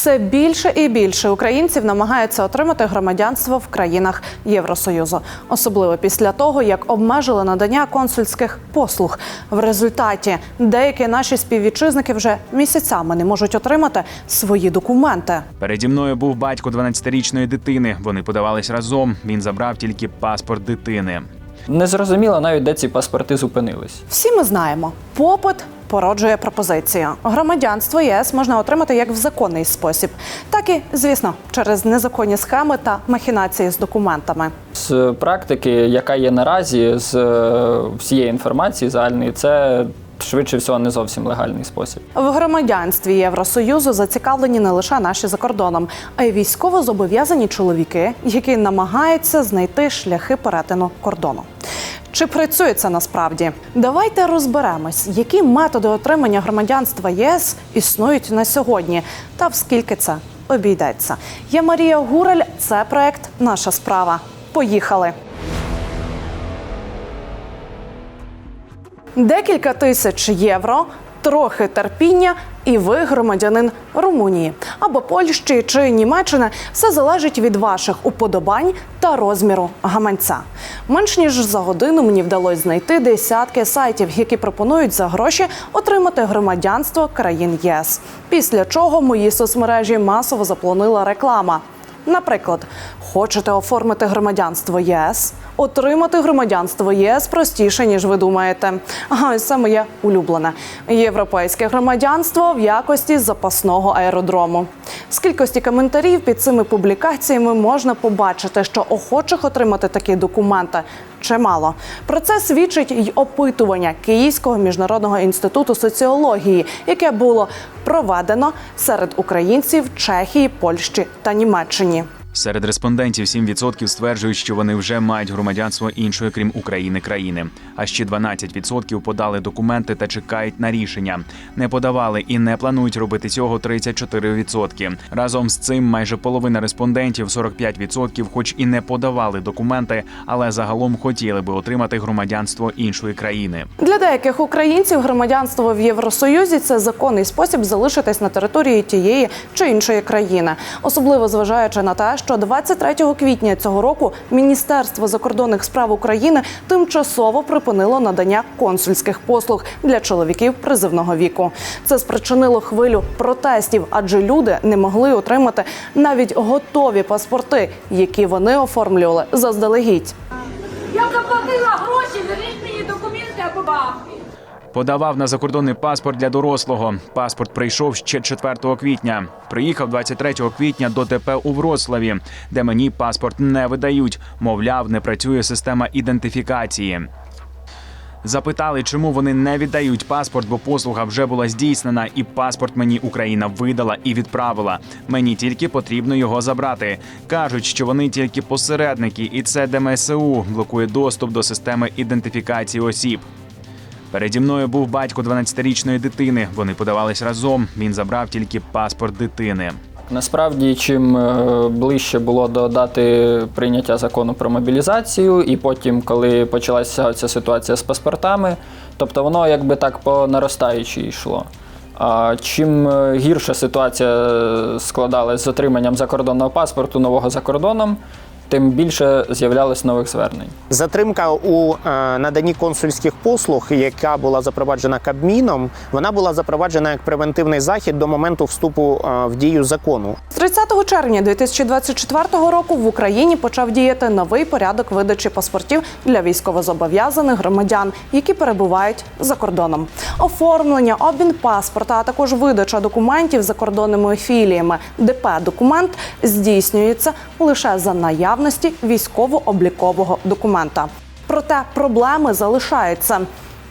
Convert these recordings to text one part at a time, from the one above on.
Все більше і більше українців намагаються отримати громадянство в країнах Євросоюзу, особливо після того, як обмежили надання консульських послуг. В результаті деякі наші співвітчизники вже місяцями не можуть отримати свої документи. Переді мною був батько 12-річної дитини. Вони подавались разом. Він забрав тільки паспорт дитини. Не зрозуміло навіть, де ці паспорти зупинились. Всі ми знаємо, попит породжує пропозицію. Громадянство ЄС можна отримати як в законний спосіб, так і, звісно, через незаконні схеми та махінації з документами. З практики, яка є наразі, з е, всієї інформації загальної, це швидше всього не зовсім легальний спосіб. В громадянстві Євросоюзу зацікавлені не лише наші за кордоном, а й військово зобов'язані чоловіки, які намагаються знайти шляхи перетину кордону. Чи працює це насправді? Давайте розберемось, які методи отримання громадянства ЄС існують на сьогодні, та в скільки це обійдеться. Я Марія Гурель. Це проект Наша справа. Поїхали. Декілька тисяч євро, трохи терпіння, і ви громадянин Румунії або Польщі чи Німеччини. Все залежить від ваших уподобань та розміру гаманця. Менш ніж за годину мені вдалося знайти десятки сайтів, які пропонують за гроші отримати громадянство країн ЄС. Після чого мої соцмережі масово заплонила реклама. Наприклад, хочете оформити громадянство ЄС? Отримати громадянство ЄС простіше, ніж ви думаєте. А ось це моє улюблене європейське громадянство в якості запасного аеродрому. З кількості коментарів під цими публікаціями можна побачити, що охочих отримати такі документи чимало. Про це свідчить й опитування Київського міжнародного інституту соціології, яке було проведено серед українців Чехії, Польщі та Німеччині. Серед респондентів 7% стверджують, що вони вже мають громадянство іншої, крім України, країни. А ще 12% подали документи та чекають на рішення. Не подавали і не планують робити цього 34%. Разом з цим майже половина респондентів, 45%, хоч і не подавали документи, але загалом хотіли би отримати громадянство іншої країни. Для деяких українців громадянство в Євросоюзі це законний спосіб залишитись на території тієї чи іншої країни, особливо зважаючи на те, що 23 квітня цього року Міністерство закордонних справ України тимчасово припинило надання консульських послуг для чоловіків призивного віку. Це спричинило хвилю протестів, адже люди не могли отримати навіть готові паспорти, які вони оформлювали заздалегідь. Я заплатила гроші, верніть мені документи або бабки. Подавав на закордонний паспорт для дорослого. Паспорт прийшов ще 4 квітня. Приїхав 23 квітня до ТП у Вроцлаві, де мені паспорт не видають. Мовляв, не працює система ідентифікації. Запитали, чому вони не віддають паспорт, бо послуга вже була здійснена, і паспорт мені Україна видала і відправила. Мені тільки потрібно його забрати. кажуть, що вони тільки посередники, і це ДМСУ блокує доступ до системи ідентифікації осіб. Переді мною був батько 12-річної дитини. Вони подавались разом. Він забрав тільки паспорт дитини. Насправді, чим е, ближче було до дати прийняття закону про мобілізацію, і потім, коли почалася ця ситуація з паспортами, тобто воно якби так по наростаючій йшло. А чим е, гірша ситуація складалась з отриманням закордонного паспорту нового за кордоном, тим більше з'являлось нових звернень. Затримка у е, наданні консульських послуг, яка була запроваджена Кабміном, вона була запроваджена як превентивний захід до моменту вступу е, в дію закону. З 30 червня 2024 року в Україні почав діяти новий порядок видачі паспортів для військовозобов'язаних громадян, які перебувають за кордоном. Оформлення, обмін паспорта, а також видача документів закордонними філіями ДП документ здійснюється лише за наявності військово-облікового документа. Проте проблеми залишаються.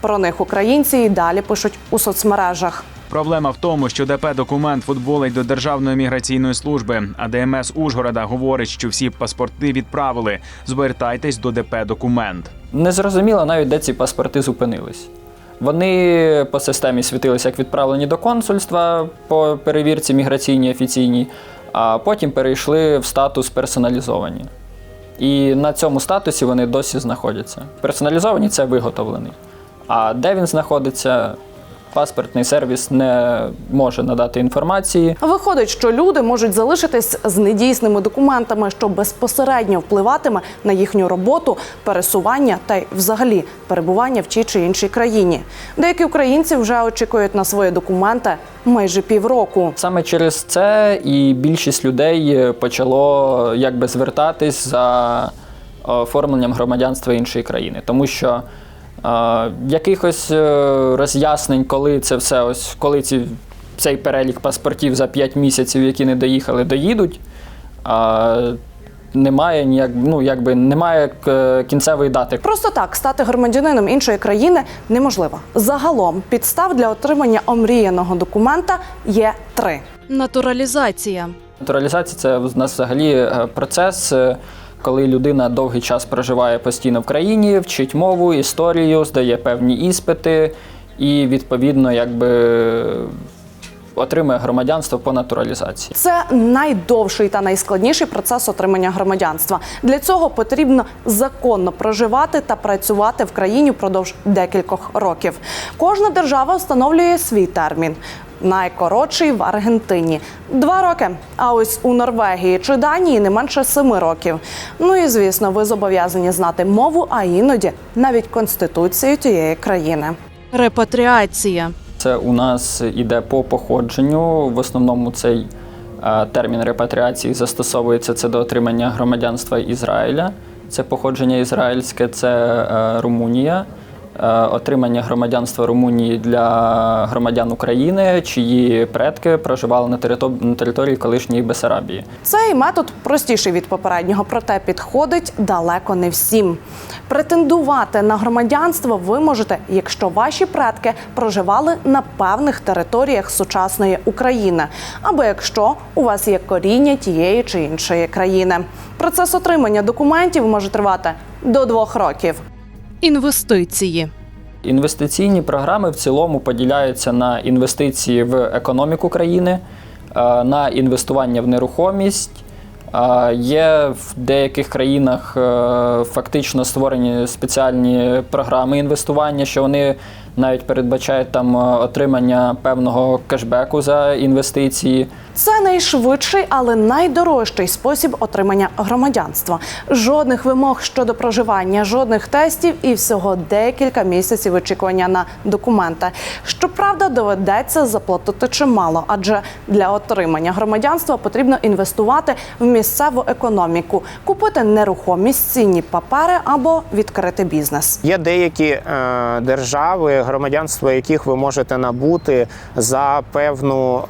Про них українці і далі пишуть у соцмережах. Проблема в тому, що ДП документ футболить до Державної міграційної служби, а ДМС Ужгорода говорить, що всі паспорти відправили. Звертайтесь до ДП документ. Не зрозуміло навіть, де ці паспорти зупинились. Вони по системі світилися як відправлені до консульства по перевірці міграційній офіційній, а потім перейшли в статус персоналізовані. І на цьому статусі вони досі знаходяться. Персоналізовані це виготовлений. А де він знаходиться, Паспортний сервіс не може надати інформації. Виходить, що люди можуть залишитись з недійсними документами, що безпосередньо впливатиме на їхню роботу, пересування та й взагалі перебування в тій чи іншій країні. Деякі українці вже очікують на свої документи майже півроку. Саме через це і більшість людей почало якби звертатись за оформленням громадянства іншої країни, тому що е, якихось е, роз'яснень, коли це все ось коли ці, цей перелік паспортів за 5 місяців, які не доїхали, доїдуть. е, немає ніяк, ну якби немає е, кінцевої дати. Просто так стати громадянином іншої країни неможливо. Загалом підстав для отримання омріяного документа є три. Натуралізація. Натуралізація це в нас взагалі е, процес, коли людина довгий час проживає постійно в країні, вчить мову, історію, здає певні іспити і відповідно якби отримує громадянство по натуралізації. Це найдовший та найскладніший процес отримання громадянства. Для цього потрібно законно проживати та працювати в країні впродовж декількох років. Кожна держава встановлює свій термін. Найкоротший в Аргентині два роки. А ось у Норвегії чи Данії не менше семи років. Ну і звісно, ви зобов'язані знати мову, а іноді навіть конституцію тієї країни. Репатріація. Це у нас іде по походженню. В основному цей е, термін репатріації застосовується це до отримання громадянства Ізраїля. Це походження ізраїльське, це е, Румунія. Е, Отримання громадянства Румунії для громадян України, чиї предки проживали на територ- на території колишньої Бесарабії. Цей метод простіший від попереднього, проте підходить далеко не всім. Претендувати на громадянство ви можете, якщо ваші предки проживали на певних територіях сучасної України, або якщо у вас є коріння тієї чи іншої країни. Процес отримання документів може тривати до двох років. Інвестиції. Інвестиційні програми в цілому поділяються на інвестиції в економіку країни, е, на інвестування в нерухомість. Е, Є в деяких країнах е, фактично створені спеціальні програми інвестування, що вони навіть передбачають там е, отримання певного кешбеку за інвестиції. Це найшвидший, але найдорожчий спосіб отримання громадянства. Жодних вимог щодо проживання, жодних тестів і всього декілька місяців очікування на документи. Щоправда, доведеться заплатити чимало, адже для отримання громадянства потрібно інвестувати в місцеву економіку, купити нерухомість, цінні папери або відкрити бізнес. Є деякі е, держави, громадянство яких ви можете набути за певну е,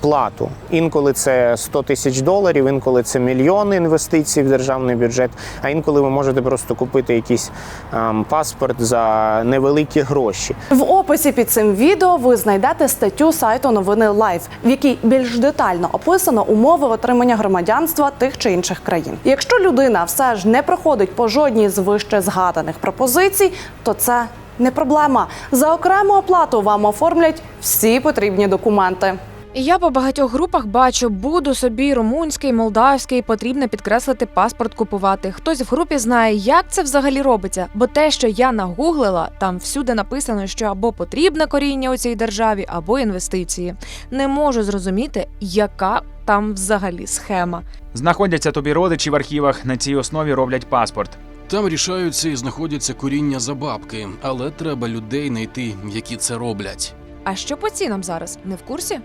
плату. Інколи це 100 тисяч доларів, інколи це мільйони інвестицій в державний бюджет, а інколи ви можете просто купити якийсь ем, паспорт за невеликі гроші. В описі під цим відео ви знайдете статтю сайту новини Лайф, в якій більш детально описано умови отримання громадянства тих чи інших країн. Якщо людина все ж не проходить по жодній з вище згаданих пропозицій, то це не проблема. За окрему оплату вам оформлять всі потрібні документи. Я по багатьох групах бачу, буду собі румунський, молдавський, потрібно підкреслити паспорт купувати. Хтось в групі знає, як це взагалі робиться, бо те, що я нагуглила, там всюди написано, що або потрібне коріння у цій державі, або інвестиції. Не можу зрозуміти, яка там взагалі схема. Знаходяться тобі родичі в архівах. На цій основі роблять паспорт. Там рішаються і знаходяться коріння за бабки, але треба людей знайти, які це роблять. А що по цінам зараз? Не в курсі?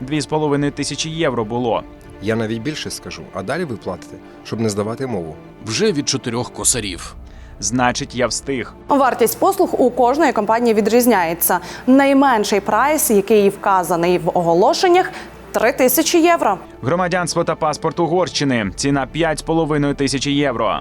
Дві з половиною тисячі євро було. Я навіть більше скажу, а далі ви платите, щоб не здавати мову. Вже від чотирьох косарів. Значить, я встиг. Вартість послуг у кожної компанії відрізняється. Найменший прайс, який вказаний в оголошеннях, 3 тисячі євро. Громадянство та паспорт Угорщини. Ціна 5,5 тисячі євро.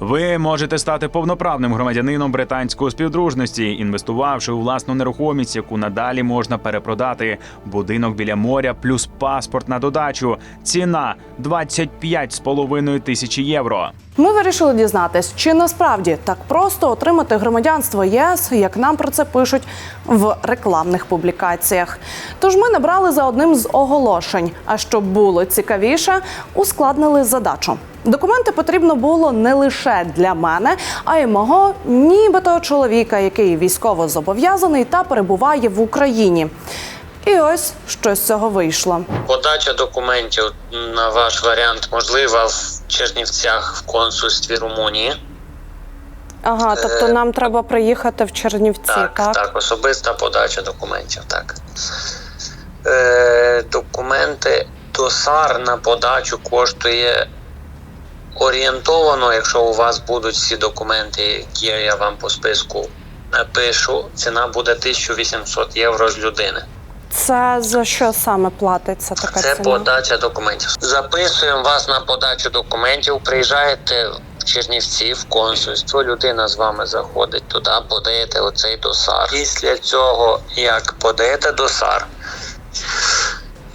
Ви можете стати повноправним громадянином британської співдружності, інвестувавши у власну нерухомість, яку надалі можна перепродати. Будинок біля моря плюс паспорт на додачу. Ціна 25,5 тисячі євро. Ми вирішили дізнатись, чи насправді так просто отримати громадянство ЄС, як нам про це пишуть в рекламних публікаціях. Тож ми набрали за одним з оголошень. А щоб було цікавіше, ускладнили задачу. Документи потрібно було не лише для мене, а й мого нібито чоловіка, який військово зобов'язаний та перебуває в Україні. І ось що з цього вийшло. Подача документів на ваш варіант можлива в Чернівцях в консульстві Румунії. Ага, тобто нам треба приїхати в Чернівці, Так, так, особиста подача документів, так. Е, документи ДОСАР на подачу коштує орієнтовано, якщо у вас будуть всі документи, які я вам по списку напишу, ціна буде 1800 євро з людини. Це за що саме платиться така Це ціна? подача документів. Записуємо вас на подачу документів. Приїжджаєте в Чернівці, в консульство. Людина з вами заходить туди, подаєте оцей досар. Після цього, як подаєте досар,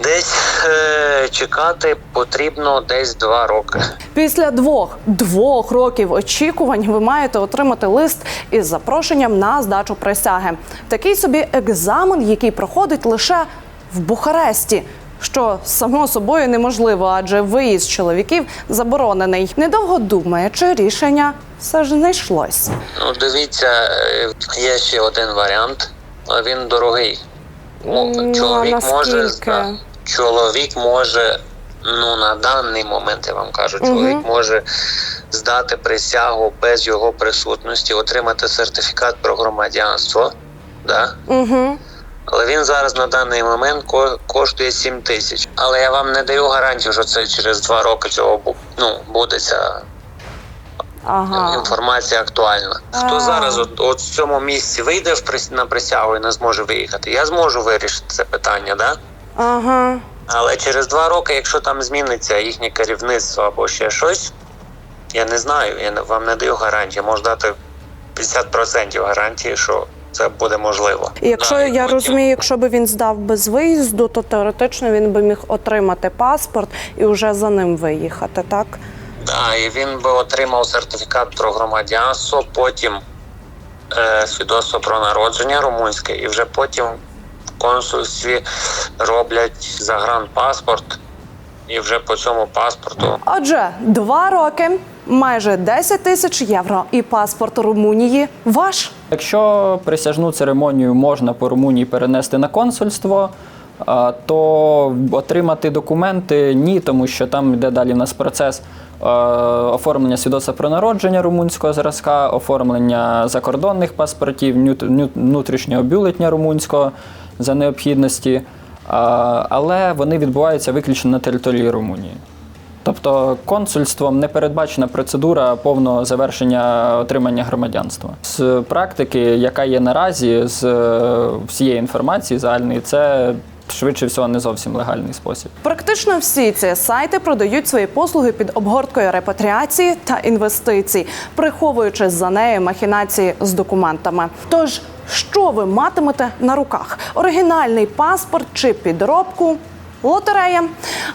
десь е- чекати потрібно десь два роки. Після двох двох років очікувань ви маєте отримати лист із запрошенням на здачу присяги. Такий собі екзамен, який проходить лише в Бухаресті. Що само собою неможливо, адже виїзд чоловіків заборонений. Недовго думаючи, рішення все ж знайшлось. Ну, дивіться, е, є ще один варіант, він дорогий. Ну, а Чоловік може наскільки? Чоловік може, ну на даний момент я вам кажу, чоловік може здати присягу без його присутності, отримати сертифікат про громадянство. Да? Угу. Але він зараз на даний момент ко- коштує 7 тисяч. Але я вам не даю гарантію, що це через два роки цього бу- ну, буде ця Ага. інформація актуальна. Хто А. зараз от, от в цьому місці вийде в прис- на присягу і не зможе виїхати? Я зможу вирішити це питання, да? Ага. Але через два роки, якщо там зміниться їхнє керівництво або ще щось, я не знаю, я вам не даю гарантії. Можу дати 50% гарантії, що це буде можливо. І Якщо Да, я потім- розумію, якщо би він здав без виїзду, то теоретично він би міг отримати паспорт і вже за ним виїхати, так? Да, і він би отримав сертифікат про громадянство, потім е, свідоцтво про народження румунське, і вже потім консульстві роблять загранпаспорт, і вже по цьому паспорту Отже, два роки, майже 10 тисяч євро, і паспорт Румунії ваш. Якщо присяжну церемонію можна по Румунії перенести на консульство, то отримати документи ні, тому що там йде далі в нас процес е, оформлення свідоцтва про народження румунського зразка, оформлення закордонних паспортів, внутрішнього бюлетня румунського за необхідності, але вони відбуваються виключно на території Румунії. Тобто консульством не передбачена процедура повного завершення отримання громадянства. З практики, яка є наразі, з е, всієї інформації загальної, це швидше всього не зовсім легальний спосіб. Практично всі ці сайти продають свої послуги під обгорткою репатріації та інвестицій, приховуючи за нею махінації з документами. Тож, що ви матимете на руках? Оригінальний паспорт чи підробку? Лотерея.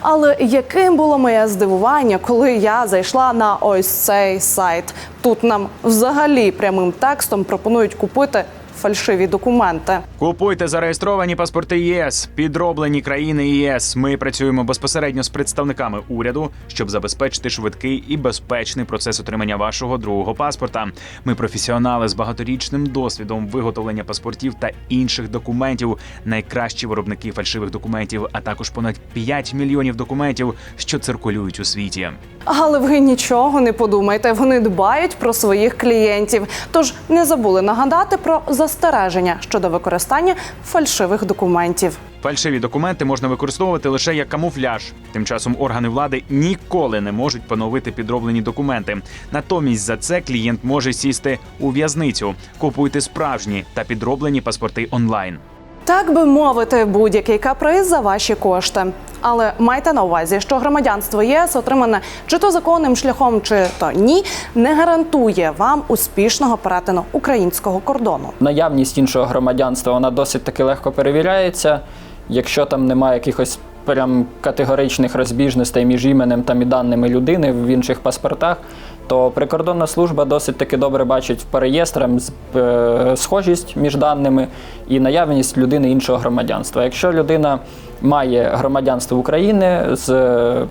Але яким було моє здивування, коли я зайшла на ось цей сайт? Тут нам взагалі прямим текстом пропонують купити фальшиві документи. Купуйте зареєстровані паспорти ЄС, підроблені країни ЄС. Ми працюємо безпосередньо з представниками уряду, щоб забезпечити швидкий і безпечний процес отримання вашого другого паспорта. Ми професіонали з багаторічним досвідом виготовлення паспортів та інших документів, найкращі виробники фальшивих документів, а також понад 5 мільйонів документів, що циркулюють у світі. Але ви нічого не подумайте, вони дбають про своїх клієнтів. Тож не забули нагадати про застереження щодо використання фальшивих документів. Фальшиві документи можна використовувати лише як камуфляж. Тим часом органи влади ніколи не можуть поновити підроблені документи. Натомість за це клієнт може сісти у в'язницю. Купуйте справжні та підроблені паспорти онлайн. Так би мовити, будь-який каприз за ваші кошти. Але майте на увазі, що громадянство ЄС, отримане чи то законним шляхом, чи то ні, не гарантує вам успішного перетину українського кордону. Наявність іншого громадянства вона досить таки легко перевіряється. Якщо там немає якихось прям категоричних розбіжностей між іменем та і даними людини в інших паспортах, то прикордонна служба досить таки добре бачить по реєстрам е, схожість між даними і наявність людини іншого громадянства. Якщо людина має громадянство України з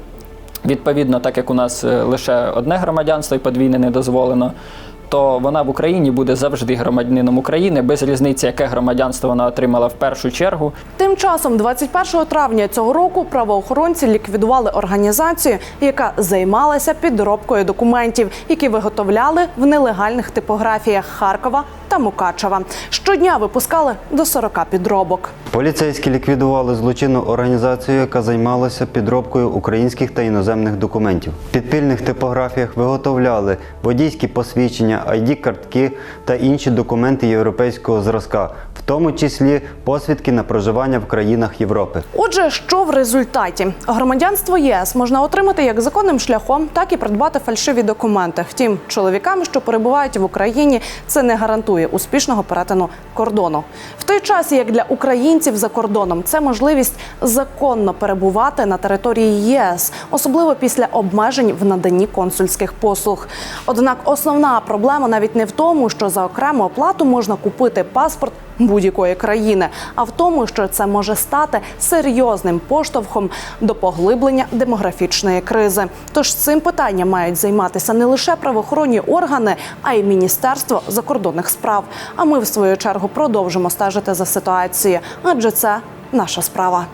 Відповідно, так як у нас е, лише одне громадянство і подвійне не дозволено, то вона в Україні буде завжди громадянином України без різниці, яке громадянство вона отримала в першу чергу. Тим часом, 21 травня цього року, правоохоронці ліквідували організацію, яка займалася підробкою документів, які виготовляли в нелегальних типографіях Харкова та Мукачева. Щодня випускали до 40 підробок. Поліцейські ліквідували злочинну організацію, яка займалася підробкою українських та іноземних документів. В підпільних типографіях виготовляли водійські посвідчення, ID-картки та інші документи європейського зразка, тому числі посвідки на проживання в країнах Європи. Отже, що в результаті громадянство ЄС можна отримати як законним шляхом, так і придбати фальшиві документи. Втім, чоловікам, що перебувають в Україні, це не гарантує успішного перетину кордону. В той час, як для українців за кордоном, це можливість законно перебувати на території ЄС, особливо після обмежень в наданні консульських послуг. Однак основна проблема навіть не в тому, що за окрему оплату можна купити паспорт будь-якої країни, а в тому, що це може стати серйозним поштовхом до поглиблення демографічної кризи. Тож цим питанням мають займатися не лише правоохоронні органи, а й міністерство закордонних справ. А ми в свою чергу продовжимо стежити за ситуацією, адже це наша справа.